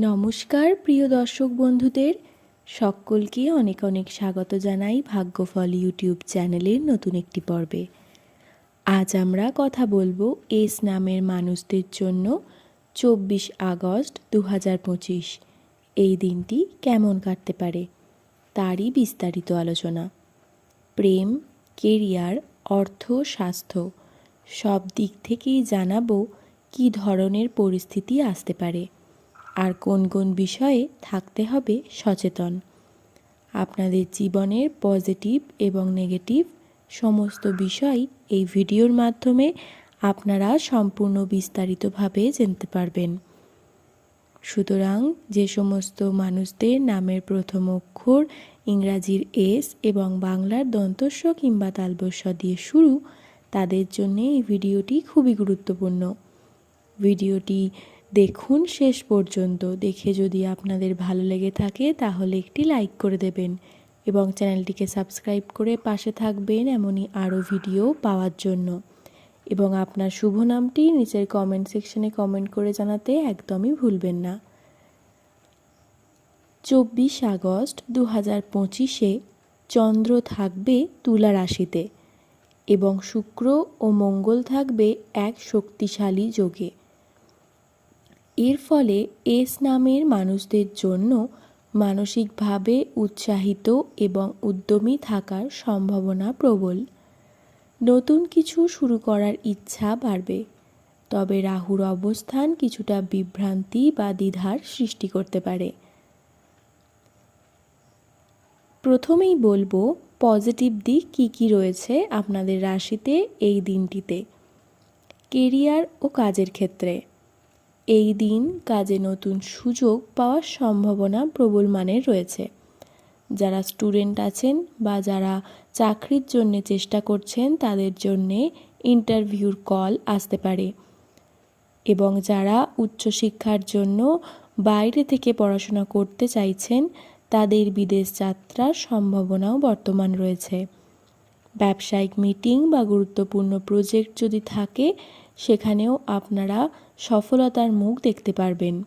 নমস্কার, প্রিয় দর্শক বন্ধুদের। সকলকে অনেক অনেক স্বাগত জানাই ভাগ্যফল ইউটিউব চ্যানেলের নতুন একটি পর্বে। আজ আমরা কথা বলব এস নামের মানুষদের জন্য চব্বিশ আগস্ট দু হাজার পঁচিশ। এই দিনটি কেমন কাটতে পারে, তারই বিস্তারিত আলোচনা। প্রেম, কেরিয়ার, অর্থ, স্বাস্থ্য, সব দিক থেকেই জানাব কী ধরনের পরিস্থিতি আসতে পারে। আর কোন কোন বিষয়ে থাকতে হবে সচেতন। আপনাদের জীবনের পজিটিভ এবং নেগেটিভ সমস্ত বিষয় এই ভিডিওর মাধ্যমে আপনারা সম্পূর্ণ বিস্তারিতভাবে জানতে পারবেন। সুতরাং যে সমস্ত মানুষদের নামের প্রথম অক্ষর ইংরাজির এস এবং বাংলার দন্তস্ব কিংবা তালবস্য দিয়ে শুরু, তাদের জন্য এই ভিডিওটি খুবই গুরুত্বপূর্ণ। ভিডিওটি দেখুন শেষ পর্যন্ত। দেখে যদি আপনাদের ভালো লেগে থাকে, তাহলে একটি লাইক করে দেবেন এবং চ্যানেলটিকে সাবস্ক্রাইব করে পাশে থাকবেন এমনই আরও ভিডিও পাওয়ার জন্য। এবং আপনার শুভ নামটি নিচের কমেন্ট সেকশনে কমেন্ট করে জানাতে একদমই ভুলবেন না। চব্বিশ আগস্ট দু হাজার পঁচিশে চন্দ্র থাকবে তুলা রাশিতে এবং শুক্র ও মঙ্গল থাকবে এক শক্তিশালী যোগে। এর ফলে এস নামের মানুষদের জন্য মানসিকভাবে উৎসাহিত এবং উদ্যমী থাকার সম্ভাবনা প্রবল। নতুন কিছু শুরু করার ইচ্ছা বাড়বে, তবে রাহুর অবস্থান কিছুটা বিভ্রান্তি বা দ্বিধার সৃষ্টি করতে পারে। প্রথমেই বলব, পজিটিভ দিক কী কী রয়েছে আপনাদের রাশিতে এই দিনটিতে। কেরিয়ার ও কাজের ক্ষেত্রে। এই দিন কাজে নতুন সুযোগ পাওয়ার সম্ভাবনা প্রবল মানের রয়েছে। যারা স্টুডেন্ট আছেন বা যারা চাকরির জন্য চেষ্টা করছেন, তাদের জন্যে ইন্টারভিউর কল আসতে পারে। এবং যারা উচ্চশিক্ষার জন্য বাইরে থেকে পড়াশোনা করতে চাইছেন, তাদের বিদেশ যাত্রার সম্ভাবনাও বর্তমান রয়েছে। ব্যবসায়িক মিটিং বা গুরুত্বপূর্ণ প্রজেক্ট যদি থাকে সেখানেও আপনারা সফলতার মুখ দেখতে পারবেন।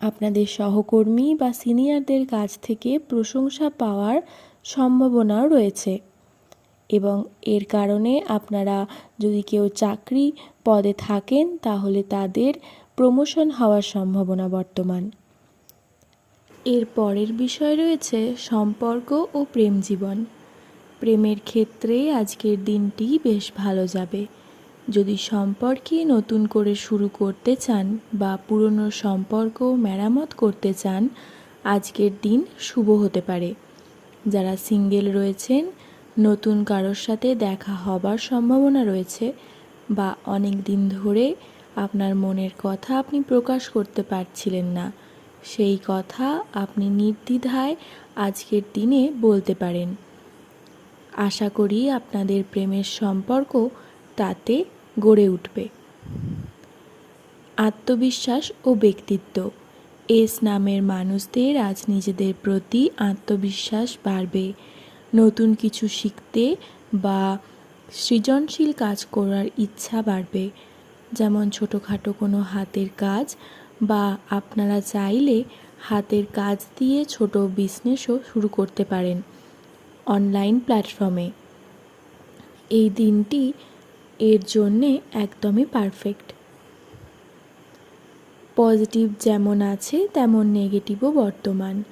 আপনাদের সহকর্মী বা সিনিয়রদের কাছ থেকে প্রশংসা পাওয়ার সম্ভাবনাও রয়েছে এবং এর কারণে আপনারা যদি কেউ চাকরি পদে থাকেন, তাহলে তাদের প্রমোশন হওয়ার সম্ভাবনা বর্তমান। এর পরের বিষয় রয়েছে সম্পর্ক ও প্রেম জীবন। প্রেমের ক্ষেত্রে আজকের দিনটি বেশ ভালো যাবে। যদি সম্পর্কে নতুন করে শুরু করতে চান বা পুরনো সম্পর্ক মেরামত করতে চান, আজকের দিন শুভ হতে পারে। যারা সিঙ্গেল রয়েছেন, নতুন কারোর সাথে দেখা হবার সম্ভাবনা রয়েছে বা অনেক দিন ধরে আপনার মনের কথা আপনি প্রকাশ করতে পারছিলেন না, সেই কথা আপনি নির্দ্বিধায় আজকের দিনে বলতে পারেন। আশা করি আপনাদের প্রেমের সম্পর্ক তাতে গড়ে উঠবে। আত্মবিশ্বাস ও ব্যক্তিত্ব, এস নামের মানুষদের আজ নিজেদের প্রতি আত্মবিশ্বাস বাড়বে। নতুন কিছু শিখতে বা সৃজনশীল কাজ করার ইচ্ছা বাড়বে। যেমন ছোটোখাটো কোনো হাতের কাজ বা আপনারা চাইলে হাতের কাজ দিয়ে ছোট বিজনেসও শুরু করতে পারেন অনলাইন প্ল্যাটফর্মে। এই দিনটি এর জন্যে একদমই পারফেক্ট পজিটিভ যেমন আছে, তেমন নেগেটিভও বর্তমান।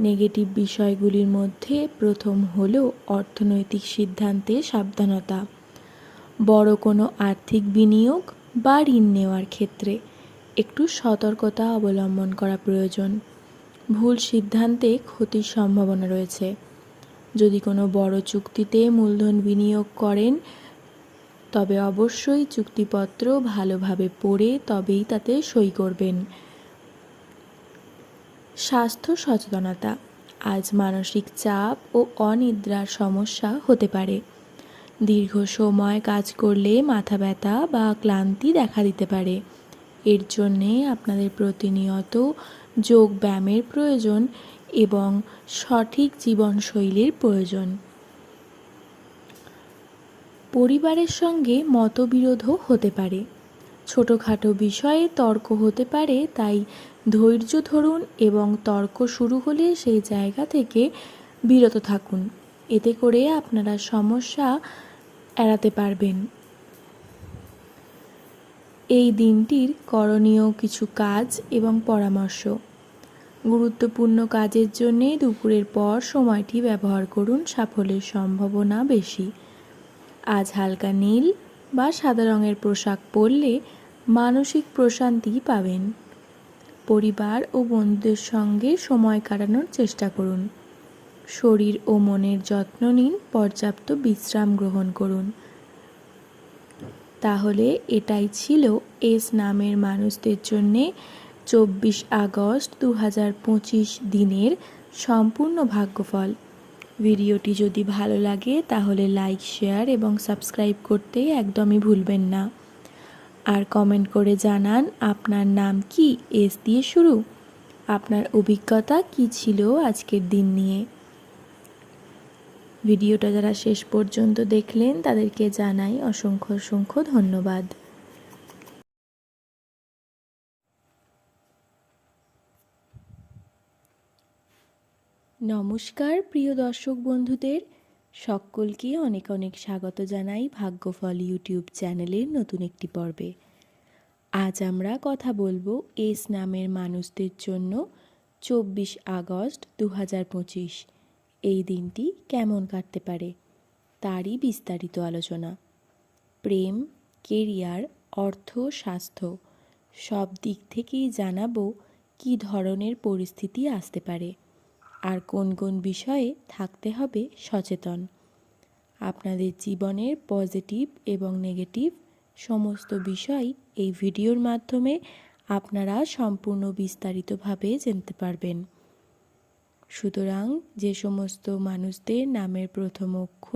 নেগেটিভ বিষয়গুলির মধ্যে প্রথম হল অর্থনৈতিক সিদ্ধান্তে সাবধানতা। বড় কোনো আর্থিক বিনিয়োগ বা ঋণ নেওয়ার ক্ষেত্রে একটু সতর্কতা অবলম্বন করা প্রয়োজন। ভুল সিদ্ধান্তে ক্ষতির সম্ভাবনা রয়েছে। যদি কোনো বড় চুক্তিতে মূলধন বিনিয়োগ করেন তবে অবশ্যই চুক্তিপত্র ভালোভাবে পড়ে তবেই তাতে সই করবেন। স্বাস্থ্য সচেতনতা, আজ মানসিক চাপ ও অনিদ্রার সমস্যা হতে পারে। দীর্ঘ সময় কাজ করলে মাথা ব্যথা বা ক্লান্তি দেখা দিতে পারে। এর জন্যে আপনাদের প্রতিনিয়ত যোগ ব্যায়ামের প্রয়োজন এবং সঠিক জীবনশৈলীর প্রয়োজন। পরিবারের সঙ্গে মতবিরোধও হতে পারে। ছোটোখাটো বিষয়ে তর্ক হতে পারে, তাই ধৈর্য ধরুন এবং তর্ক শুরু হলে সেই জায়গা থেকে বিরত থাকুন। এতে করে আপনারা সমস্যা এড়াতে পারবেন। এই দিনটির করণীয় কিছু কাজ এবং পরামর্শ। গুরুত্বপূর্ণ কাজের জন্য দুপুরের পর সময়টি ব্যবহার করুন, সাফল্যের সম্ভাবনা বেশি। আজ হালকা নীল বা সাদা রঙের পোশাক পরলে মানসিক প্রশান্তি পাবেন। পরিবার ও বন্ধুদের সঙ্গে সময় কাটানোর চেষ্টা করুন। শরীর ও মনের যত্ন নিন, পর্যাপ্ত বিশ্রাম গ্রহণ করুন। তাহলে এটাই ছিল এস নামের মানুষদের জন্যে চব্বিশ আগস্ট দু হাজার পঁচিশ দিনের সম্পূর্ণ ভাগ্যফল। ভিডিওটি যদি ভালো লাগে, তাহলে লাইক, শেয়ার এবং সাবস্ক্রাইব করতে একদমই ভুলবেন না। আর কমেন্ট করে জানান, আপনার নাম কি? এস দিয়ে শুরু। আপনার অভিজ্ঞতা কি ছিল আজকের দিন নিয়ে? ভিডিওটা যারা শেষ পর্যন্ত দেখলেন, তাদেরকে জানাই অসংখ্য অসংখ্য ধন্যবাদ। নমস্কার, প্রিয় দর্শক বন্ধুদের। সকলকে অনেক অনেক স্বাগত জানাই ভাগ্যফল ইউটিউব চ্যানেলের নতুন একটি পর্বে। আজ আমরা কথা বলব এস নামের মানুষদের জন্য চব্বিশ আগস্ট দু হাজার পঁচিশ। এই দিনটি কেমন কাটতে পারে, তারই বিস্তারিত আলোচনা। প্রেম, কেরিয়ার, অর্থ, স্বাস্থ্য সব দিক থেকেই জানাব কী ধরনের পরিস্থিতি আসতে পারে। আর কোন কোন বিষয়ে থাকতে হবে সচেতন। আপনাদের জীবনের পজিটিভ এবং নেগেটিভ সমস্ত বিষয় এই ভিডিওর মাধ্যমে আপনারা সম্পূর্ণ বিস্তারিতভাবে জানতে পারবেন। সুতরাং যে সমস্ত মানুষদের নামের প্রথম অক্ষর